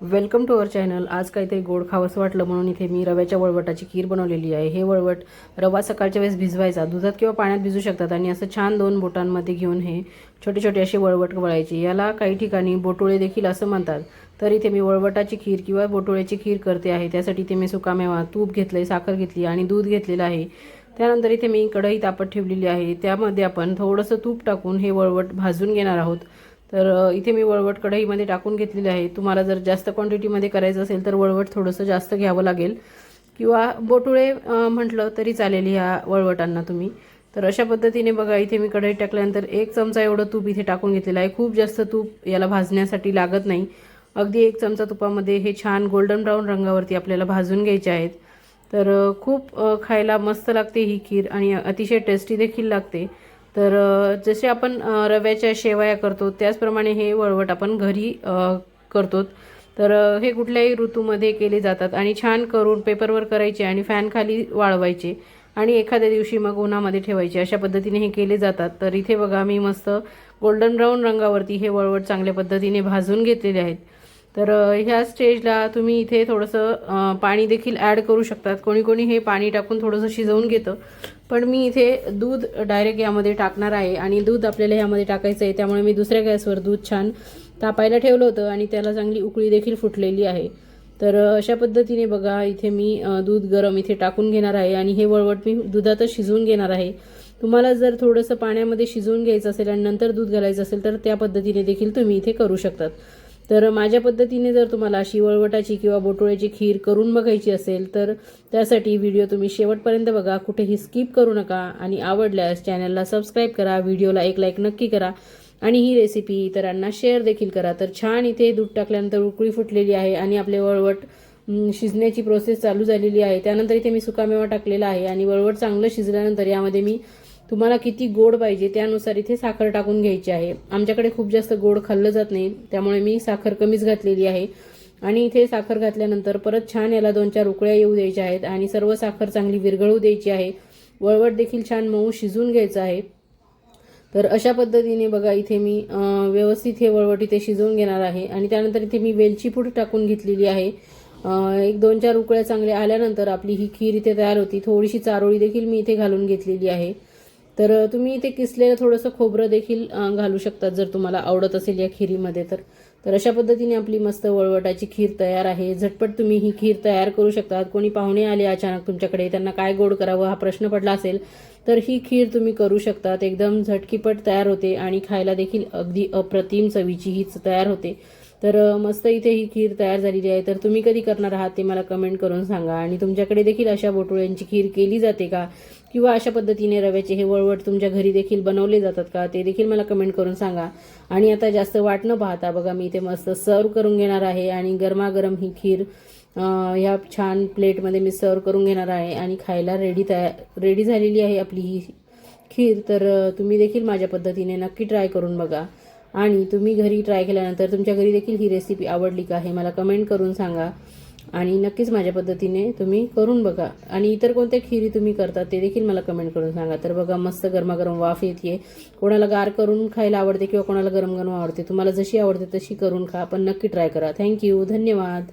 Welcome to our channel आज काहीतरी गोड खावंसं वाटलं म्हणून इथे मी रव्याच्या वळवटाची खीर बनवलेली आहे. हे वळवट रवा सकाळच्या वेळेस भिजवायचा. दुधात किंवा पाण्यात भिजू शकतात आणि असं छान दोन बोटांमध्ये घेऊन हे छोटे छोटे असे वळवट वळायचे. याला काही ठिकाणी बोटोळे देखील असं म्हणतात. तर इथे मी वळवटाची खीर किंवा बोटोळ्याची खीर करते आहे. त्यासाठी इथे मी सुकामेवा तूप घेतलं साखर घेतली आणि दूध घेतलेलं आहे. त्यानंतर इथे मी कढई तापत ठेवलेली आहे. त्यामध्ये आपण थोडंसं तूप टाकून हे वळवट भाजून घेणार आहोत. तर इथे मी वळवट कढईमध्ये टाकून घेतलेली आहे. तुम्हाला जर जास्त क्वांटिटीमध्ये करायचं असेल तर वळवट थोडंसं जास्त घ्यावं लागेल. किंवा बोटुळे म्हटलं तरी चालेल ह्या वळवटांना तुम्ही. तर अशा पद्धतीने बघा इथे मी कढईत टाकल्यानंतर एक चमचा एवढं तूप इथे टाकून घेतलेलं आहे. खूप जास्त तूप याला भाजण्यासाठी लागत नाही. अगदी एक चमचा तुपामध्ये हे छान गोल्डन ब्राऊन रंगावरती आपल्याला भाजून घ्यायचे आहेत. तर खूप खायला मस्त लागते ही खीर आणि अतिशय टेस्टी देखील लागते. तर जसे आपण रव्याच्या शेवया करतो त्याचप्रमाणे हे वळवट आपण घरी करतो. तर हे कुठल्याही ऋतूमध्ये केले जातात आणि छान करून पेपरवर करायचे आणि फॅनखाली वाळवायचे आणि एखाद्या दिवशी मग उन्हामध्ये ठेवायचे. अशा पद्धतीने हे केले जातात. तर इथे बघा मी मस्त गोल्डन ब्राऊन रंगावरती हे वळवट चांगल्या पद्धतीने भाजून घेतलेले आहेत. तर ह्या स्टेजला तुम्ही इथे थोडंसं पाणी देखील ॲड करू शकतात. कोणी कोणी हे पाणी टाकून थोडंसं शिजवून घेतं. पण मी इथे दूध डायरेक्ट यामध्ये टाकणार आहे आणि दूध आपल्याला ह्यामध्ये टाकायचं आहे. त्यामुळे मी दुसऱ्या गॅसवर दूध छान तापायला ठेवलं होतं आणि त्याला चांगली उकळी देखील फुटलेली आहे. तर अशा पद्धतीने बघा इथे मी दूध गरम इथे टाकून घेणार आहे आणि हे वळवट मी दुधातच शिजवून घेणार आहे. तुम्हाला जर थोडंसं पाण्यामध्ये शिजवून घ्यायचं असेल आणि नंतर दूध घालायचं असेल तर त्या पद्धतीने देखील तुम्ही इथे करू शकतात. तर माझ्या पद्धतीने जर तुम्हाला अशी वळवटाची किंवा बोटोळ्याची खीर करून बघायची असेल तर त्यासाठी व्हिडिओ तुम्ही शेवटपर्यंत बघा. कुठेही स्किप करू नका आणि आवडल्यास चॅनलला सबस्क्राईब करा व्हिडिओला एक लाईक नक्की करा आणि ही रेसिपी इतरांना शेअर देखील करा. तर छान इथे दूध टाकल्यानंतर उकळी फुटलेली आहे आणि आपले वळवट शिजण्याची प्रोसेस चालू झालेली आहे. त्यानंतर इथे मी सुकामेवा टाकलेला आहे आणि वळवट चांगलं शिजल्यानंतर यामध्ये मी तुम्हाला किती गोड पाहिजे त्यानुसार इथे साखर टाकून घ्यायची आहे. आमच्याकडे खूप जास्त गोड खाल्लं जात नाही त्यामुळे मी साखर कमीच घातलेली आहे. आणि इथे साखर घातल्यानंतर परत छान याला दोन चार उकळ्या येऊ द्यायच्या आहेत आणि सर्व साखर चांगली विरघळू द्यायची आहे. वळवट देखील छान मऊ शिजून घ्यायचं आहे. तर अशा पद्धतीने बघा इथे मी व्यवस्थित हे वळवट इथे शिजवून घेणार आहे. आणि त्यानंतर इथे मी वेलची पूड टाकून घेतलेली आहे. एक दोन चार उकळ्या चांगल्या आल्यानंतर आपली ही खीर इथे तयार होती. थोडीशी चारोळी देखील मी इथे घालून घेतलेली आहे. तर तुम्ही इथे किसलेलं थोडंसं खोबरं देखील घालू शकतात जर तुम्हाला आवडत असेल या खिरीमध्ये तर. तर अशा पद्धतीने आपली मस्त वळवटाची खीर तयार आहे. झटपट तुम्ही ही खीर तयार करू शकतात. कोणी पाहुणे आले अचानक तुमच्याकडे त्यांना काय गोड करावं हा प्रश्न पडला असेल तर ही खीर तुम्ही करू शकतात. एकदम झटकीपट तयार होते आणि खायला देखील अगदी अप्रतिम चवीची हीच तयार होते. तर मस्त इथे ही खीर तयार झालेली आहे. तर तुम्ही कधी करणार आहात ते मला कमेंट करून सांगा. आणि तुमच्याकडे देखील अशा बोटोळ्यांची खीर केली जाते का? किंवा अशा पद्धतीने रव्याचे हे वळवट तुमच्या घरी देखील बनवले जातात का? ते देखील मला कमेंट करून सांगा. आणि आता जास्त वाट न पाहता बघा मी इथे मस्त सर्व करून घेणार आहे. आणि गरमागरम ही खीर ह्या छान प्लेटमध्ये मी सर्व करून घेणार आहे. आणि खायला रेडी तयार रेडी झालेली आहे आपली ही खीर. तर तुम्ही देखील माझ्या पद्धतीने नक्की ट्राय करून बघा. आणि तुम्ही घरी ट्राय केल्यानंतर तुमच्या घरी देखील ही रेसिपी आवडली का हे मला कमेंट करून सांगा. आणि नक्कीच माझ्या पद्धतीने तुम्ही करून बघा. आणि इतर कोणत्या खिरी तुम्ही करता ते देखील मला कमेंट करून सांगा. तर बघा मस्त गरमागरम वाफ येते कोणाला गार करून खायला आवडते किंवा कोणाला गरम गरम आवडते तुम्हाला जशी आवडते तशी करून खा. पण नक्की ट्राय करा. थँक्यू धन्यवाद.